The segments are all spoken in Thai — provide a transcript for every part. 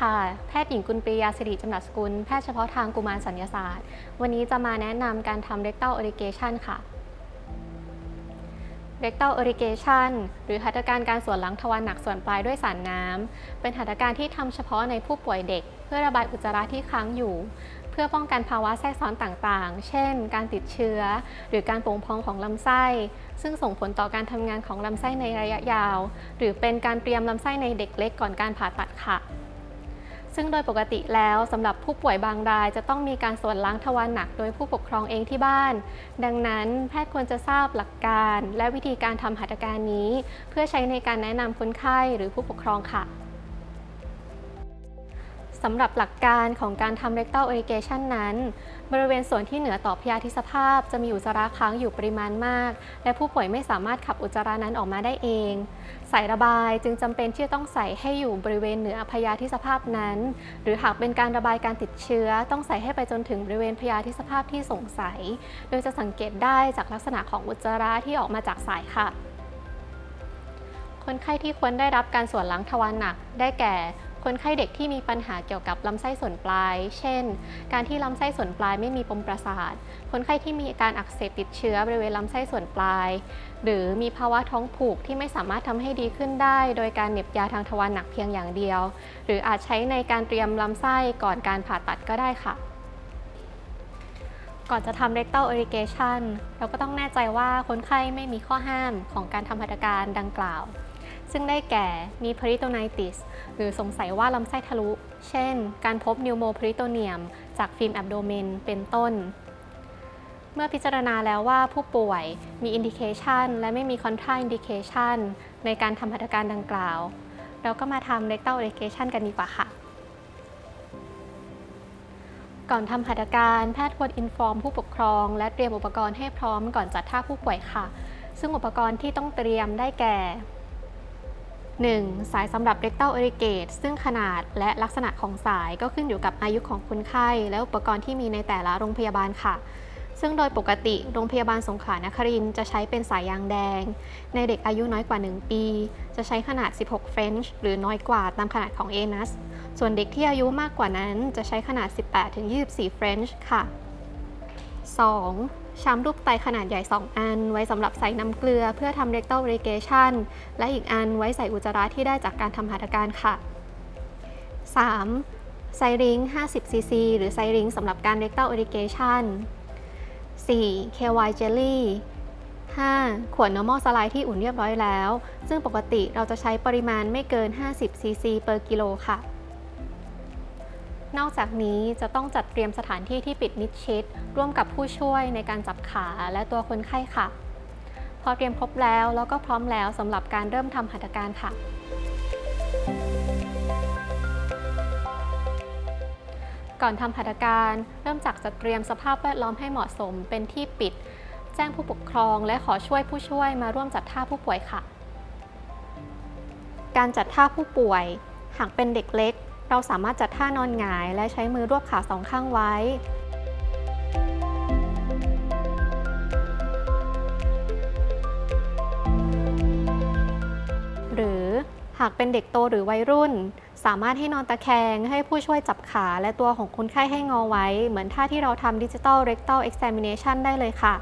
ค่ะ แพทย์หญิงกุลปรียาสิริจำรัดสกุล แพทย์เฉพาะทางกุมารสัญญาศาสตร์ วันนี้จะมาแนะนำการทำ rectal irrigation ค่ะ rectal irrigation หรือหัตถการการส่วนหล้างทวารหนักส่วนปลายด้วยสารน้ำ เป็นหัตถการที่ทำเฉพาะในผู้ป่วยเด็ก เพื่อระบายอุจจาระที่ค้างอยู่ เพื่อป้องกันภาวะแทรกซ้อนต่างๆ เช่น การติดเชื้อ หรือการโป่งพองของลำไส้ ซึ่งส่งผลต่อการทำงานของลำไส้ในระยะยาว หรือเป็นการเตรียมลำไส้ในเด็กเล็กก่อนการผ่าตัดค่ะ ซึ่งโดยปกติแล้วสำหรับผู้ป่วยบางราย จะต้องมีการส่วนล้างทวารหนักโดยผู้ปกครองเองที่บ้าน ดังนั้นแพทย์ควรจะทราบหลักการ และวิธีการทำหัตถการนี้ เพื่อใช้ในการแนะนำคนไข้หรือผู้ปกครองค่ะ สำหรับหลักการของการทำ rectal irrigation นั้น บริเวณส่วนที่เหนือต่อพยาธิสภาพ จะมีอุจจาระค้างอยู่ปริมาณมาก และผู้ป่วยไม่สามารถขับอุจจาระนั้นออกมาได้เอง สายระบายจึงจำเป็นที่จะต้องใส่ให้อยู่บริเวณเหนือพยาธิสภาพนั้น หรือหากเป็นการระบายการติดเชื้อ ต้องใส่ให้ไปจนถึงบริเวณพยาธิสภาพที่สงสัย โดยจะสังเกตได้จากลักษณะของอุจจาระที่ออกมาจากสายค่ะ คนไข้ที่ควรได้รับการส่วนล้างทวารหนักได้แก่ คนไข้เด็กที่มีปัญหาเกี่ยวกับลำไส้ส่วนปลาย เช่น การที่ลำไส้ส่วนปลายไม่มีปมประสาท คนไข้ที่มีอาการอักเสบติดเชื้อบริเวณลำไส้ส่วนปลาย หรือมีภาวะท้องผูกที่ไม่สามารถทำให้ดีขึ้นได้ โดยการเหน็บยาทางทวารหนักเพียงอย่างเดียว หรืออาจใช้ในการเตรียมลำไส้ก่อนการผ่าตัดก็ได้ค่ะก่อนจะทำ rectal irrigation เราก็ต้องแน่ใจว่าคนไข้ไม่มีข้อห้ามของการทำหัตถการดังกล่าว ซึ่งได้แก่มี peritonitis หรือสงสัยว่าลำไส้ทะลุ เช่น การพบ pneumoperitoneum จากฟิล์มแอบโดเมนเป็นต้น เมื่อพิจารณาแล้วว่าผู้ป่วยมี indication และไม่มี contraindication ในการทำหัตถการดังกล่าว เราก็มาทำ rectal irrigation กันดีกว่าค่ะก่อนทำหัตถการแพทย์ควรอินฟอร์มผู้ปกครอง และเตรียมอุปกรณ์ให้พร้อมก่อนจัดท่าผู้ป่วยค่ะ ซึ่งอุปกรณ์ที่ต้องเตรียมได้แก่ 1. สายสำหรับ rectal irrigate ซึ่งขนาดและลักษณะของสายก็ขึ้นอยู่กับอายุของคนไข้ และอุปกรณ์ที่มีในแต่ละโรงพยาบาลค่ะ ซึ่งโดยปกติโรงพยาบาลสงขลานครินจะใช้เป็นสายยางแดง ในเด็กอายุน้อยกว่า 1 ปี จะใช้ขนาด 16 French หรือน้อยกว่าตามขนาดของ ANUS ส่วนเด็กที่อายุมากกว่านั้นจะใช้ขนาด 18-24 French ค่ะ 2. ชามรูปไตขนาดใหญ่ 2 อัน ไว้สำหรับใส่น้ำเกลือเพื่อทำ rectal irrigation และอีกอันไว้ใส่อุจจาระที่ได้จากการทำหัตถการค่ะ 3. ไซริง50 cc หรือไซริงสำหรับการ rectal irrigation 4. KY jelly 5. ขวด normal slide ที่อุ่นเรียบร้อยแล้ว ซึ่งปกติเราจะใช้ปริมาณไม่เกิน 50 cc per กิโลค่ะ นอกจากนี้จะต้องจัดเตรียมสถานที่ที่ปิดมิดชิด ร่วมกับผู้ช่วยในการจับขาและตัวคนไข้ค่ะ พอเตรียมครบแล้วแล้วก็พร้อมแล้วสำหรับการเริ่มทำหัตถการค่ะ ก่อนทำหัตถการเริ่มจากจัดเตรียมสภาพแวดล้อมให้เหมาะสมเป็นที่ปิด แจ้งผู้ปกครองและขอช่วยผู้ช่วยมาร่วมจัดท่าผู้ป่วยค่ะ การจัดท่าผู้ป่วย หากเป็นเด็กเล็ก เราสามารถจัดท่านอนหงาย และใช้มือรวบขาสองข้างไว้ หรือหากเป็นเด็กโตหรือวัยรุ่น สามารถให้นอนตะแคง ให้ผู้ช่วยจับขาและตัวของคนไข้ให้งอไว้ เหมือนท่าที่เราทำ Digital Rectal Examination ได้เลยค่ะ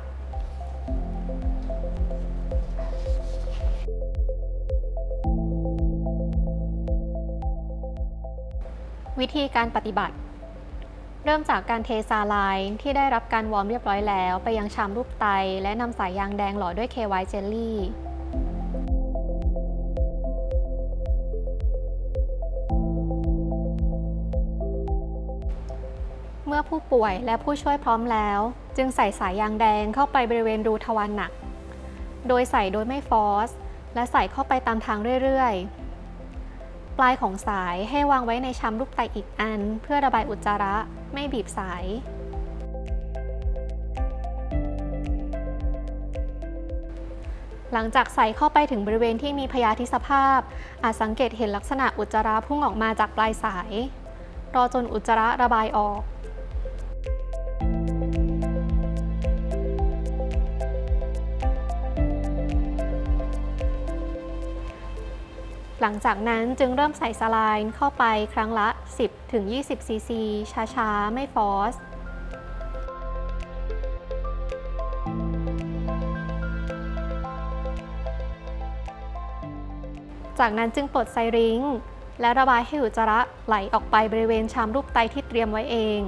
วิธีการปฏิบัติ เริ่มจากการเทซาไลน์ที่ได้รับการวอร์มเรียบร้อยแล้ว ไปยังชามรูปไต และนำสายยางแดงหล่อด้วย KY Jelly เมื่อผู้ป่วยและผู้ช่วยพร้อมแล้ว จึงใส่สายยางแดงเข้าไปบริเวณรูทวารหนัก โดยใส่โดยไม่ฟอส และใส่เข้าไปตามทางเรื่อยๆ ปลายของสายให้วางไว้ในชามลูกไตอีกอัน เพื่อระบายอุจจาระไม่บีบสาย หลังจากใส่เข้าไปถึงบริเวณที่มีพยาธิสภาพ อาจสังเกตเห็นลักษณะอุจจาระพุ่งออกมาจากปลายสาย รอจนอุจจาระระบายออก หลังจากนั้นจึงเริ่มใส่สไลน์เข้าไปครั้งละ 10-20 ซีซี ช้าๆ ไม่ฟอสจากนั้นจึงปลดไซริงและระบายให้อุจจาระไหลออกไปบริเวณชามรูปไตที่เตรียมไว้เอง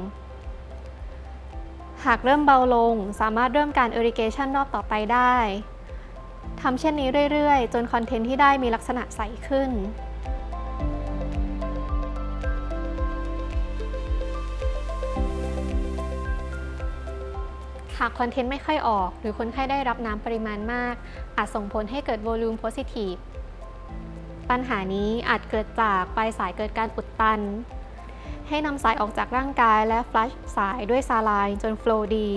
หากเริ่มเบาลงสามารถเริ่มการ irrigation รอบต่อไปได้ ทำเช่นนี้เรื่อยๆ จนคอนเทนต์ที่ได้มีลักษณะใสขึ้นหากคอนเทนต์ไม่ค่อยออก หรือคนไข้ได้รับน้ำปริมาณมาก อาจส่งผลให้เกิด volume positive ปัญหานี้อาจเกิดจากปลายสายเกิดการอุดตัน ให้นำสายออกจากร่างกายและฟลัชสายด้วยซาลน์จนโฟลว์ดี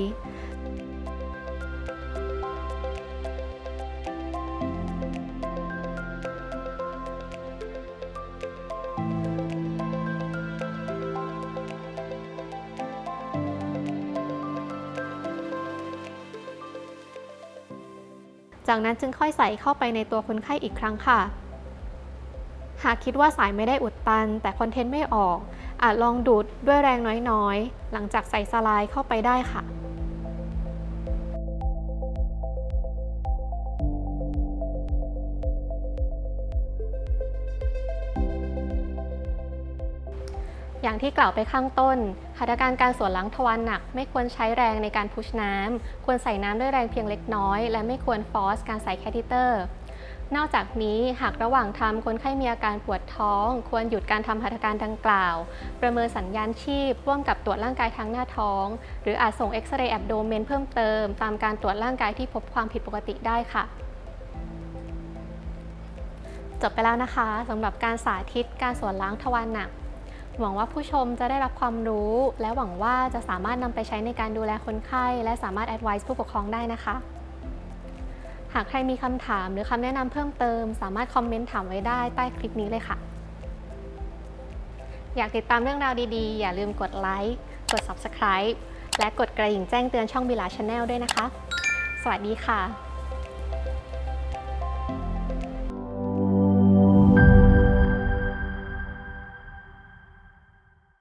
จากนั้นจึงค่อยใส่เข้าไปในตัวคนไข้อีกครั้งค่ะ หากคิดว่าสายไม่ได้อุดตัน แต่คอนเทนต์ไม่ออก อาจลองดูดด้วยแรงน้อยๆ หลังจากใส่สไลด์เข้าไปได้ค่ะ อย่างที่กล่าวไปข้างต้นหัตถการการสวนล้างทวารหนัก ไม่ควรใช้แรงในการพุชน้ำควรใส่น้ำด้วยแรงเพียงเล็กน้อย และไม่ควรฟอสการใส่แคทิเตอร์ นอกจากนี้หากระหว่างทำคนไข้มีอาการปวดท้อง ควรหยุดการทำหัตถการดังกล่าว ประเมินสัญญาณชีพร่วมกับตรวจร่างกายทางหน้าท้อง หรืออาจส่งเอ็กซเรย์แอบโดเมนเพิ่มเติม ตามการตรวจร่างกายที่พบความผิดปกติได้ค่ะจบไปแล้วนะคะสำหรับการสาธิตการสวนล้างทวารหนัก หวังว่าผู้ชมจะได้รับความรู้ และหวังว่าจะสามารถนำไปใช้ในการดูแลคนไข้ และสามารถ advise ผู้ปกครองได้นะคะ หากใครมีคำถามหรือคำแนะนำเพิ่มเติม สามารถคอมเมนต์ถามไว้ได้ใต้คลิปนี้เลยค่ะ อยากติดตามเรื่องราวดีๆ อย่าลืมกดไลค์ กด subscribe และกดกระดิ่งแจ้งเตือนช่องบิลาชาแนลด้วยนะคะ สวัสดีค่ะ